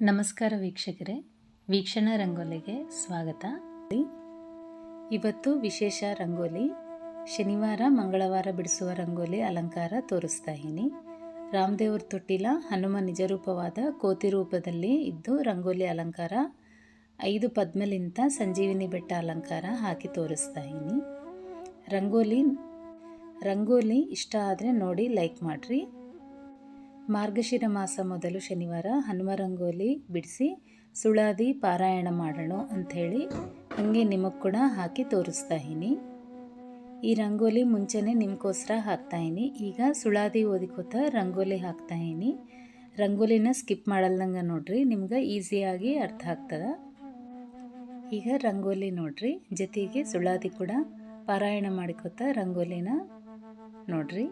ನಮಸ್ಕಾರ ವೀಕ್ಷಕರೇ, ವೀಕ್ಷಣ ರಂಗೋಲಿಗೆ ಸ್ವಾಗತ. ಇವತ್ತು ವಿಶೇಷ ರಂಗೋಲಿ, ಶನಿವಾರ, ಮಂಗಳವಾರ ಬಿಡಿಸುವ ರಂಗೋಲಿ ಅಲಂಕಾರ ತೋರಿಸ್ತಾ ಇದ್ದೀನಿ. ರಾಮದೇವ್ರ ತೊಟ್ಟಿಲ ಹನುಮ ನಿಜರೂಪವಾದ ಕೋತಿ ರೂಪದಲ್ಲಿ ಇದ್ದು ರಂಗೋಲಿ ಅಲಂಕಾರ, ಐದು ಪದ್ಮಲಿಂತ ಸಂಜೀವಿನಿ ಬೆಟ್ಟ ಅಲಂಕಾರ ಹಾಕಿ ತೋರಿಸ್ತಾ ಇದ್ದೀನಿ. ರಂಗೋಲಿ ರಂಗೋಲಿ ಇಷ್ಟ ಆದರೆ ನೋಡಿ ಲೈಕ್ ಮಾಡಿರಿ. ಮಾರ್ಗಶಿರ ಮಾಸ ಮೊದಲು ಶನಿವಾರ ಹನುಮ ರಂಗೋಲಿ ಬಿಡಿಸಿ ಸುಳಾದಿ ಪಾರಾಯಣ ಮಾಡೋಣ ಅಂಥೇಳಿ ಹಾಗೆ ನಿಮಗೆ ಕೂಡ ಹಾಕಿ ತೋರಿಸ್ತಾ ಇದ್ದೀನಿ. ಈ ರಂಗೋಲಿ ಮುಂಚೆನೇ ನಿಮಗೋಸ್ಕರ ಹಾಕ್ತಾಯಿನಿ ಈಗ ಸುಳಾದಿ ಓದಿಕೋತ ರಂಗೋಲಿ ಹಾಕ್ತಾಯಿನಿ ರಂಗೋಲಿನ ಸ್ಕಿಪ್ ಮಾಡಲ್ದಂಗೆ ನೋಡ್ರಿ, ನಿಮ್ಗೆ ಈಸಿಯಾಗಿ ಅರ್ಥ ಆಗ್ತದ. ಈಗ ರಂಗೋಲಿ ನೋಡ್ರಿ, ಜೊತೆಗೆ ಸುಳಾದಿ ಕೂಡ ಪಾರಾಯಣ ಮಾಡಿಕೋತ ರಂಗೋಲಿನ ನೋಡ್ರಿ.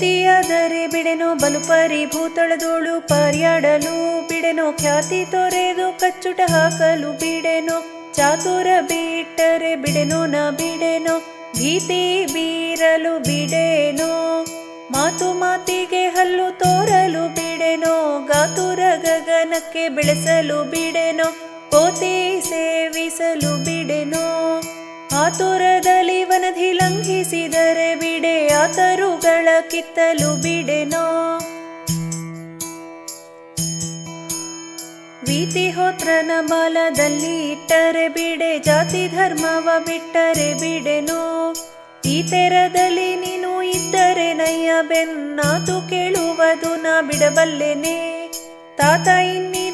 ಕೋತಿಯಾದರೆ ಬಿಡೆನೋ ಬಲು ಭೂತಳದೋಳು ಪಾರ್ಯಾಡಲು ಬಿಡೆನೋ ಖ್ಯಾತಿ ತೊರೆದು ಕಚ್ಚುಟ ಹಾಕಲು ಬಿಡೆನೋ ಚಾತುರ ಬಿಟ್ಟರೆ ಬಿಡೆನೋ ನ ಬಿಡೆನೋ ಭೀತಿ ಬೀರಲು ಬಿಡೆನೋ ಮಾತು ಮಾತಿಗೆ ಹಲ್ಲು ತೋರಲು ಬಿಡೆನೋ ಗಾತುರ ಗಗನಕ್ಕೆ ಬೆಳೆಸಲು ಬಿಡೆನೋ ಕೋತಿ ಸೇವಿಸಲು ಬಿಡೆನೋ ಆತುರದಲ್ಲಿ ಲಂಘಿಸಿದರೆ ಆತರುಗಳ ಕಿತ್ತಲು ಬಿಡೆನೋ? ವೀತಿ ಹೋತ್ರನ ಬಾಲದಲ್ಲಿ ಇಟ್ಟರೆ ಬಿಡೆ, ಜಾತಿ ಧರ್ಮವ ಬಿಟ್ಟರೆ ಬಿಡೆನೋ? ಈ ತೆರದಲ್ಲಿ ನೀನು ಇದ್ದರೆ ನಯ್ಯ ಬೆನ್ನಾತು ಕೇಳುವುದು ನಾ ಬಿಡಬಲ್ಲೆನೆ. ತಾತ ಅವದಾದರು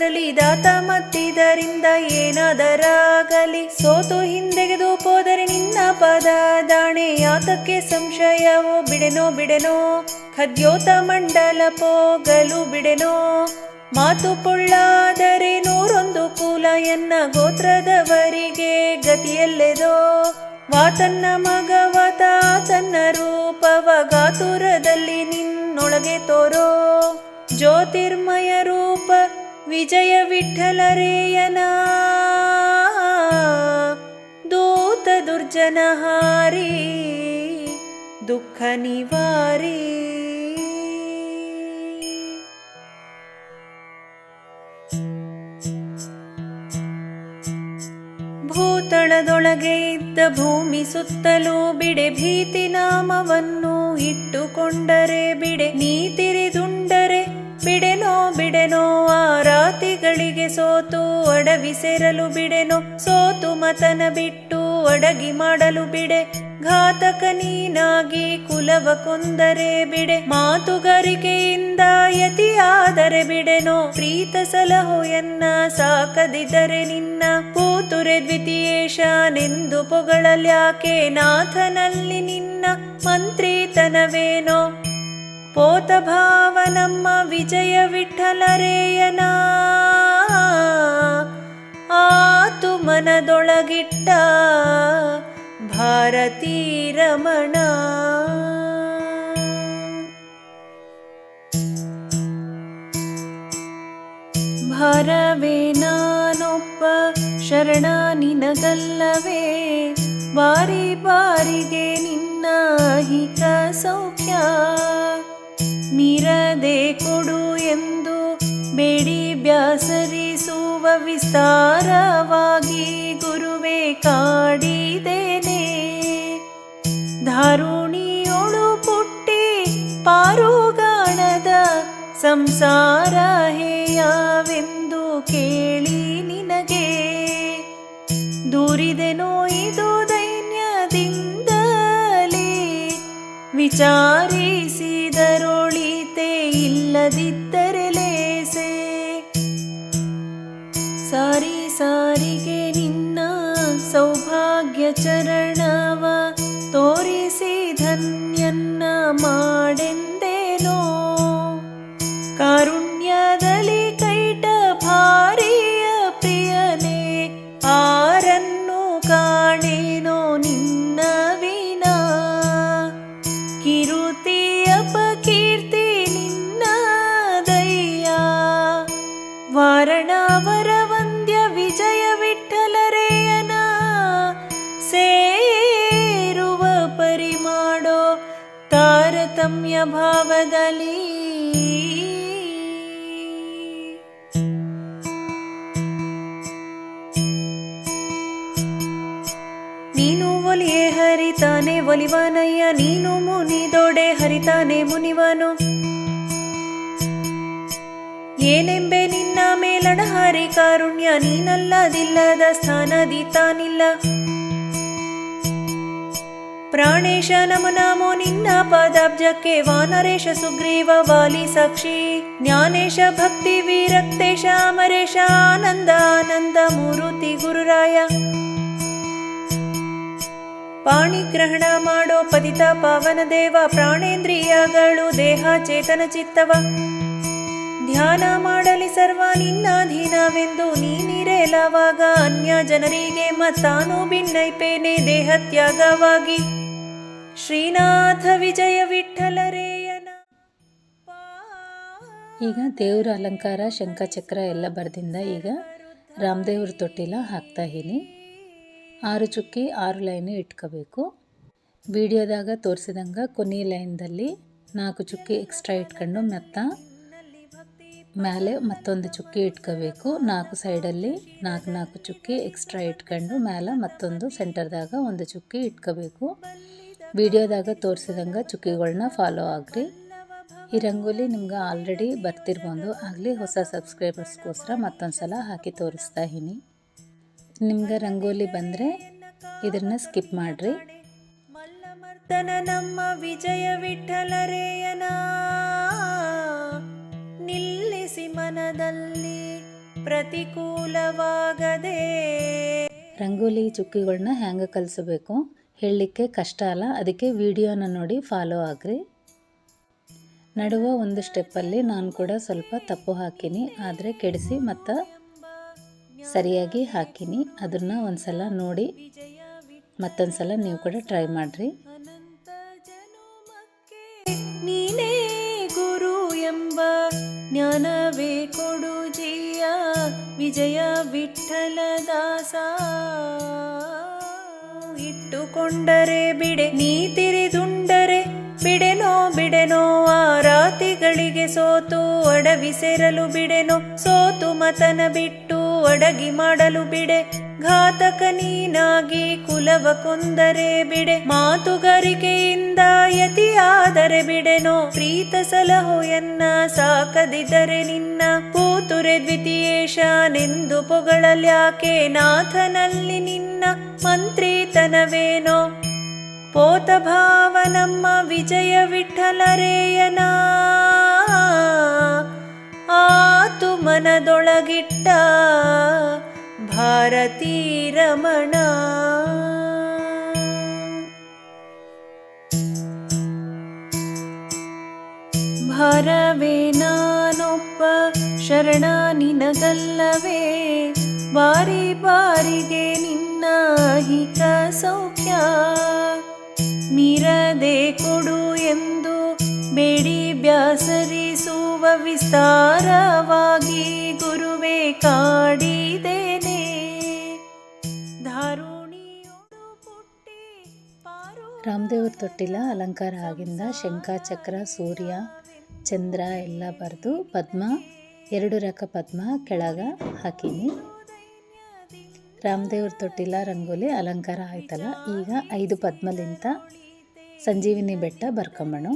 ಬರಲಿ ದಾತ ಮತ್ತಿದರಿಂದ ಏನಾದರಾಗಲಿ. ಸೋತು ಹಿಂದೆಗೆದು ಹೋದರೆ ನಿನ್ನ ಪದ ದಾಣೆ. ಯಾತಕ್ಕೆ ಸಂಶಯವೋ? ಬಿಡೆನೋ ಬಿಡೆನೋ? ಖದ್ಯೋತ ಮಂಡಲ ಪೋಗಲು ಬಿಡೆನೋ? ಮಾತು ಪೊಳ್ಳಾದರೆ ನೂರೊಂದು ಕೂಲ ಎನ್ನ ಗೋತ್ರದವರಿಗೆ ಗತಿಯಲ್ಲೆದೋ? ವಾತನ್ನ ಮಗವತ ತನ್ನ ರೂಪವ ಗಾತುರದಲ್ಲಿ ನಿನ್ನೊಳಗೆ ತೋರೋ? ಜ್ಯೋತಿರ್ಮಯ ರೂಪ ವಿಜಯ ವಿಠಲರೇಯನ. ದೂತ ದುರ್ಜನಹಾರಿ ದುಃಖ ನಿವಾರಿ. ಭೂತಳದೊಳಗೆ ಇದ್ದ ಭೂಮಿ ಸುತ್ತಲೂ ಬಿಡೆ ಭೀತಿ ನಾಮವನ್ನು ಇಟ್ಟುಕೊಂಡರೆ ಬಿಡೆ ನೀತಿರಿದು ಬಿಡೆನೋ ಬಿಡೆನೋ ಆ ರಾತಿಗಳಿಗೆ ಸೋತು, ಅಡವಿ ಸೇರಲು ಬಿಡೆನೋ, ಸೋತು ಮತನ ಬಿಟ್ಟು ಒಡಗಿ ಮಾಡಲು ಬಿಡೆ. ಘಾತಕ ನೀನಾಗಿ ಕುಲವ ಕೊಂದರೆ ಬಿಡೆ. ಮಾತುಗಾರಿಕೆಯಿಂದ ಯತಿಯಾದರೆ ಬಿಡೆನೋ, ಪ್ರೀತ ಸಲಹೋಯನ್ನ ಸಾಕದಿದ್ದರೆ ನಿನ್ನ ಕೂತುರೆ ದ್ವಿತೀಯೇಶನೆಂದು ಪೊಗಳಲ್ಯಾಕೆ ನಾಥನಲ್ಲಿ ನಿನ್ನ ಮಂತ್ರಿತನವೇನೋ. ಪೋತ ಭಾವ ನಮ್ಮ ವಿಜಯ ವಿಠಲರೇಯನ, ಆತು ಮನದೊಳಗಿಟ್ಟ ಭಾರತೀ ರಮಣ ಭಾರವೇ ನಾನೊಬ್ಬ ಶರಣ ನಿನಗಲ್ಲವೇ, ಬಾರಿ ಬಾರಿಗೆ ನಿನ್ನ ಹಿತ ಸೌಖ್ಯ ಮೀರದೆ ಕೊಡು ಎಂದು ಬೇಡಿ ಬ್ಯಾಸರಿಸುವ ವಿಸ್ತಾರವಾಗಿ ಗುರುವೇ ಕಾಡಿದೇನೆ ಧಾರುಣಿಯೊಳು ಪುಟ್ಟಿ ಪಾರುಗಾಣದ ಸಂಸಾರ ಹೇಯಾವೆಂದು ಕೇಳಿ ನಿನಗೆ. ದೂರಿದೆನೋ ಇದು ದೈನ್ಯದಿಂದಲೇ ವಿಚಾರಿಸಿದರೊಳಿತೆ ಇಲ್ಲದಿದ್ದರೆ ಲೇಸೆ. ಸಾರಿ ಸಾರಿಗೆ ನಿನ್ನ ಸೌಭಾಗ್ಯ ಚರಣವ ತೋರಿಸಿ ಧನ್ಯನ್ನ ಮಾಡೆಂದೇನೋ ತಾರತಮ್ಯ ಭಾವದಲ್ಲಿ ನೀನು ಒಲಿಯೇ ಹರಿತಾನೆ, ಒಲಿವಾನಯ್ಯ, ನೀನು ಮುನಿದೊಡೆ ಹರಿತಾನೆ ಮುನಿವನು. ಏನೆಂಬೆ ನಿನ್ನ ಮೇಲಣ ಹರಿ ಕಾರುಣ್ಯ, ನೀನಲ್ಲದಿಲ್ಲದ ಸ್ಥಾನದಿ ತಾನಿಲ್ಲ. ಪ್ರಾಣೇಶ ನಮ ನಮೋ ನಿನ್ನ ಪದಾಬ್ಜಕ್ಕೆ ವಾನರೇಶ ಸುಗ್ರೀವ ವಾಲಿ ಸಾಕ್ಷಿ. ಜ್ಞಾನೇಶ ಭಕ್ತಿ ವೀರಕ್ತೇಶ ಅಮರೇಶ ಆನಂದ ಆನಂದ ಮೂರುತಿ ಗುರುರಾಯ. ಪಾಣಿಗ್ರಹಣ ಮಾಡೋ ಪತಿತ ಪಾವನ ದೇವ ಪ್ರಾಣೇಂದ್ರಿಯಗಳು ದೇಹ ಚೇತನ ಚಿತ್ತವ. ಧ್ಯಾನ ಮಾಡಲಿ ಸರ್ವ ನಿನ್ನಾಧೀನವೆಂದು ನೀನಿರೇಲವಾಗ ಅನ್ಯ ಜನರಿಗೆ ಮತ್ತಾನು ಭಿನ್ನೈಪೇನೆ ದೇಹ ತ್ಯಾಗವಾಗಿ. ಶ್ರೀನಾಥ ವಿಜಯ ವಿಠಲರೇಯನ ಈಗ ದೇವ್ರ ಅಲಂಕಾರ, ಶಂಖಚಕ್ರ ಎಲ್ಲ ಬರ್ದಿಂದ ಈಗ ರಾಮದೇವ್ರ ತೊಟ್ಟಿಲ ಹಾಕ್ತಾ ಇದೀನಿ ಆರು ಚುಕ್ಕಿ, ಆರು ಲೈನು ಇಟ್ಕೋಬೇಕು. ವಿಡಿಯೋದಾಗ ತೋರಿಸಿದಂಗೆ ಕೊನೆ ಲೈನ್ದಲ್ಲಿ ನಾಲ್ಕು ಚುಕ್ಕಿ ಎಕ್ಸ್ಟ್ರಾ ಇಟ್ಕೊಂಡು ಮೆತ್ತ ಮೇಲೆ ಮತ್ತೊಂದು ಚುಕ್ಕಿ ಇಟ್ಕೋಬೇಕು. ನಾಲ್ಕು ಸೈಡಲ್ಲಿ ನಾಲ್ಕು ನಾಲ್ಕು ಚುಕ್ಕಿ ಎಕ್ಸ್ಟ್ರಾ ಇಟ್ಕೊಂಡು ಮೇಲೆ ಮತ್ತೊಂದು ಸೆಂಟರ್ದಾಗ ಒಂದು ಚುಕ್ಕಿ ಇಟ್ಕೋಬೇಕು. ವಿಡಿಯೋದಾಗ ತೋರಿಸಿದಂಗೆ ಚುಕ್ಕಿಗಳನ್ನ ಫಾಲೋ ಆಗ್ರಿ. ಈ ರಂಗೋಲಿ ನಿಮ್ಗೆ ಆಲ್ರೆಡಿ ಬರ್ತಿರ್ಬೋದು. ಆಗಲಿ ಹೊಸ ಸಬ್ಸ್ಕ್ರೈಬರ್ಸ್ಗೋಸ್ಕರ ಮತ್ತೊಂದು ಸಲ ಹಾಕಿ ತೋರಿಸ್ತಾ ಇದ್ದೀನಿ ನಿಮ್ಗೆ ರಂಗೋಲಿ ಬಂದರೆ ಇದನ್ನು ಸ್ಕಿಪ್ ಮಾಡಿರಿ. ಮಲ್ಲಮರ್ದನ ನಮ್ಮ ವಿಜಯ ವಿಠಲರೇಯನ ನಿಲ್ಲಿಸಿ ಮನದಲ್ಲಿ ಪ್ರತಿಕೂಲವಾಗದೆ. ರಂಗೋಲಿ ಚುಕ್ಕಿಗಳನ್ನ ಹೆಂಗೆ ಕಲಿಸಬೇಕು? ಹೇಳಲಿಕ್ಕೆ ಕಷ್ಟ ಅಲ್ಲ. ಅದಕ್ಕೆ ವಿಡಿಯೋನ ನೋಡಿ ಫಾಲೋ ಆಗ್ರಿ. ನಡುವ ಒಂದು ಸ್ಟೆಪ್ಪಲ್ಲಿ ನಾನು ಕೂಡ ಸ್ವಲ್ಪ ತಪ್ಪು ಹಾಕಿನಿ. ಆದರೆ ಕೆಡಿಸಿ ಮತ್ತು ಸರಿಯಾಗಿ ಹಾಕಿನಿ. ಅದನ್ನು ಒಂದು ಸಲ ನೋಡಿ ಮತ್ತೊಂದು ಸಲ ನೀವು ಕೂಡ ಟ್ರೈ ಮಾಡಿರಿ. ನೀನೇ ಗುರು ಎಂಬ ಜ್ಞಾನವೇ ಕೊಡು ಜಿಯ. ವಿಜಯ ವಿಠಲ ದಾಸ ಇಟ್ಟುಕೊಂಡರೆ ಬಿಡೆ, ನೀ ತಿರಿದುಂಡರೆ ಬಿಡೆನೋ ಬಿಡೆನೋ, ಆ ರಾತಿಗಳಿಗೆ ಸೋತು ಅಡವಿ ಸೇರಲು ಬಿಡೆನೋ, ಸೋತು ಮತನ ಬಿಟ್ಟು ಅಡಗಿ ಮಾಡಲು ಬಿಡೆ, ಘಾತಕ ನೀನಾಗಿ ಕುಲವ ಕೊಂದರೆ ಬಿಡೆ, ಮಾತುಗಾರಿಕೆಯಿಂದ ಯತಿಯಾದರೆ ಬಿಡೆನೋ, ಪ್ರೀತ ಸಲಹೋ ಎನ್ನ ಸಾಕದಿದ್ದರೆ ನಿನ್ನ ಕೂತುರೆ ದ್ವಿತೀಯೇಶನೆಂದು ಪೊಗಳಲ್ಯಾಕೆ ನಾಥನಲ್ಲಿ ನಿನ್ನ ಮಂತ್ರಿತನವೇನೋ? ಪೋತ ಭಾವ ನಮ್ಮ ವಿಜಯ ವಿಠಲರೇಯನ? ಆತು ಮನದೊಳಗಿಟ್ಟ ಭಾರತೀ ರಮಣ ಭಾರವೇ ಶರಣ ನಿನಗಲ್ಲವೇ? ಬಾರಿ ಬಾರಿಗೆ ನಿನ್ನ ಹಿತ ಸೌಖ್ಯ ಮೀರದೆ ಕೊಡು ಎಂದು ಬೇಡಿ ಬ್ಯಾಸರಿಸುವ ವಿಸ್ತಾರವಾಗಿ ಗುರುವೇ ಕಾಡಿದೇನೆ ಧಾರುಣಿಯೊಡು ಪುಟ್ಟಿ ರಾಮದೇವ್ರ ತೊಟ್ಟಿಲ ಅಲಂಕಾರ ಆಗಿಂದ ಶಂಖ ಚಕ್ರ ಸೂರ್ಯ ಚಂದ್ರ ಎಲ್ಲ ಬರೆದು ಪದ್ಮ ಎರಡು ರಕ ಪದ್ಮ ಕೆಳಗ ಹಾಕೀನಿ. ರಾಮದೇವ್ರ ತೊಟ್ಟಿಲ್ಲ ರಂಗೋಲಿ ಅಲಂಕಾರ ಆಯ್ತಲ್ಲ, ಈಗ ಐದು ಪದ್ಮಲಿಂತ ಸಂಜೀವಿನಿ ಬೆಟ್ಟ ಬರ್ಕೊಂಬಣ.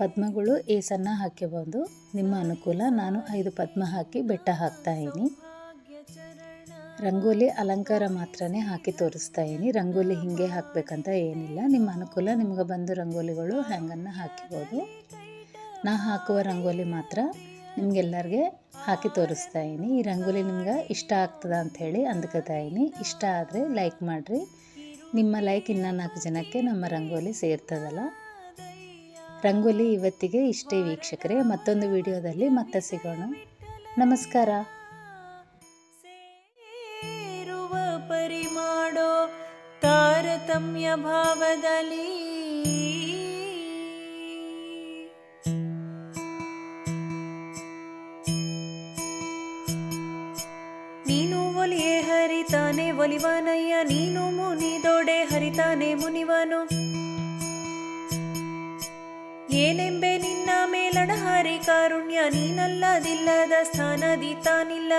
ಪದ್ಮಗಳು ಏಸನ್ನ ಹಾಕಿಬೋದು ನಿಮ್ಮ ಅನುಕೂಲ, ನಾನು ಐದು ಪದ್ಮ ಹಾಕಿ ಬೆಟ್ಟ ಹಾಕ್ತಾ ಇದ್ದೀನಿ ರಂಗೋಲಿ ಅಲಂಕಾರ ಮಾತ್ರನೇ ಹಾಕಿ ತೋರಿಸ್ತಾ ಇದ್ದೀನಿ ರಂಗೋಲಿ ಹಿಂಗೆ ಹಾಕಬೇಕಂತ ಏನಿಲ್ಲ, ನಿಮ್ಮ ಅನುಕೂಲ, ನಿಮ್ಗೆ ಬಂದು ರಂಗೋಲಿಗಳು ಹ್ಯಾಂಗನ್ನು ಹಾಕಿಬೋದು. ನಾ ಹಾಕುವ ರಂಗೋಲಿ ಮಾತ್ರ ನಿಮ್ಗೆಲ್ಲರಿಗೆ ಹಾಕಿ ತೋರಿಸ್ತಾ ಇದೀನಿ ಈ ರಂಗೋಲಿ ನಿಮ್ಗೆ ಇಷ್ಟ ಆಗ್ತದ ಅಂಥೇಳಿ ಅಂದ್ಕೋತಾ ಇದೀನಿ ಇಷ್ಟ ಆದರೆ ಲೈಕ್ ಮಾಡಿರಿ. ನಿಮ್ಮ ಲೈಕ್ ಇನ್ನೂ ನಾಲ್ಕು ಜನಕ್ಕೆ ನಮ್ಮ ರಂಗೋಲಿ ಸೇರ್ತದಲ್ಲ? ರಂಗೋಲಿ ಇವತ್ತಿಗೆ ಇಷ್ಟೇ ವೀಕ್ಷಕರೇ. ಮತ್ತೊಂದು ವಿಡಿಯೋದಲ್ಲಿ ಮತ್ತೆ ಸಿಗೋಣ. ನಮಸ್ಕಾರ. ಪರಿಮಾಡೋ ತಾರತಮ್ಯ ಭಾವದಲ್ಲಿ ಹರಿತಾನೆ ಒಲಿವನಯ್ಯ, ನೀನು ಮುನಿದೊಡೆ ಹರಿತಾನೆ ಮುನಿವನು. ಏನೆಂಬೆ ನಿನ್ನ ಮೇಲಡಹಾರಿ ಕಾರುಣ್ಯ, ನೀನಲ್ಲದಿಲ್ಲದ ಸ್ಥಾನದಿ ತಾನಿಲ್ಲ.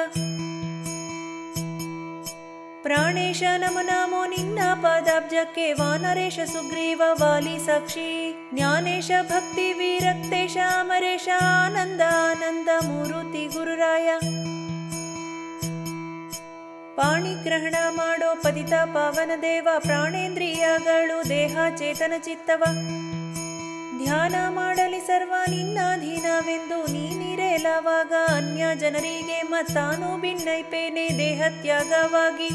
ಪ್ರಾಣೇಶ ನಮ ನಮೋ ನಿನ್ನ ಪಾದಾಬ್ಜಕ್ಕೆ ವಾನರೇಶ ಸುಗ್ರೀವ, ವಾಲಿ ಸಾಕ್ಷಿ, ಜ್ಞಾನೇಶ ಭಕ್ತಿ ವಿರಕ್ತೇಶ, ಅಮರೇಶ ಆನಂದ ಆನಂದ ಮೂರುತಿ ಗುರುರಾಯ. ಪಾಣಿಗ್ರಹಣ ಮಾಡೋ ಪತಿತ ಪಾವನ ದೇವ, ಪ್ರಾಣೇಂದ್ರಿಯಗಳು ದೇಹ ಚೇತನ ಚಿತ್ತವ. ಧ್ಯಾನ ಮಾಡಲಿ ಸರ್ವ, ನಿನ್ನಾಧೀನವೆಂದು ನೀನಿರೇಲವಾಗ, ಅನ್ಯ ಜನರಿಗೆ ಮತ್ತಾನು ಭಿನ್ನೈಪೇನೆ ದೇಹ ತ್ಯಾಗವಾಗಿ.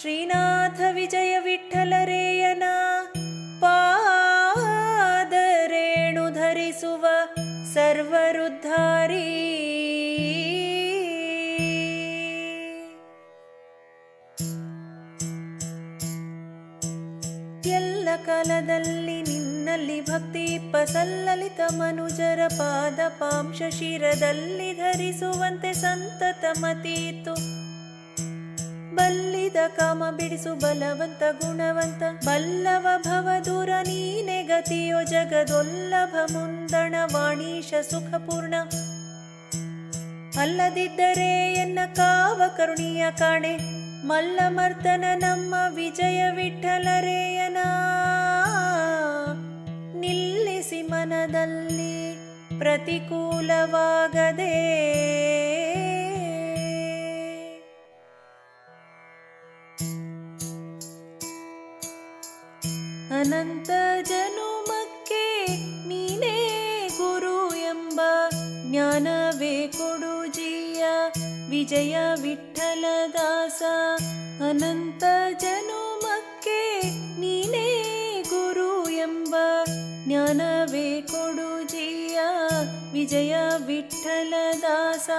ಶ್ರೀನಾಥ ವಿಜಯ ವಿಠಲರೇಯನ ಪಾದರೇಣು ಧರಿಸುವ ಸರ್ವರುದ್ಧಾರಿ. ಕಾಲದಲ್ಲಿ ನಿನ್ನಲ್ಲಿ ಭಕ್ತಿ ಪಸಲ್ಲಲಿತ ಮನುಜರ ಪಾದ ಪಾಂಶ ಶಿರದಲ್ಲಿ ಧರಿಸುವಂತೆ ಸಂತತ ಮತೀತು. ಬಲ್ಲಿದ ಕಾಮ ಬಿಡಿಸು ಬಲವಂತ ಗುಣವಂತ ಬಲ್ಲವ ಭವ ದೂರ ನೀನೆ ಗತಿಯೋ ಜಗದೊಲ್ಲಭ ಮುಂದಣ ವಾಣೀಶ ಸುಖಪೂರ್ಣ. ಅಲ್ಲದಿದ್ದರೆ ಎನ್ನ ಕಾವ ಕರುಣಿಯ ಕಾಣೆ. ಮಲ್ಲಮರ್ದನ ನಮ್ಮ ವಿಜಯ ವಿಠಲರೇಯನ. ನಿಲ್ಲಿಸಿ ಮನದಲ್ಲಿ ಪ್ರತಿಕೂಲವಾಗದೆ. ಅನಂತ ಜನುಮಕ್ಕೆ ವಿಜಯ ವಿಠಲದಾಸ ಅನಂತ ಜನುಮಕ್ಕೆ ನೀನೇ ಗುರು ಎಂಬ ಜ್ಞಾನವೇ ಕೊಡು ಜೀಯ ವಿಜಯ ವಿಠಲದಾಸ.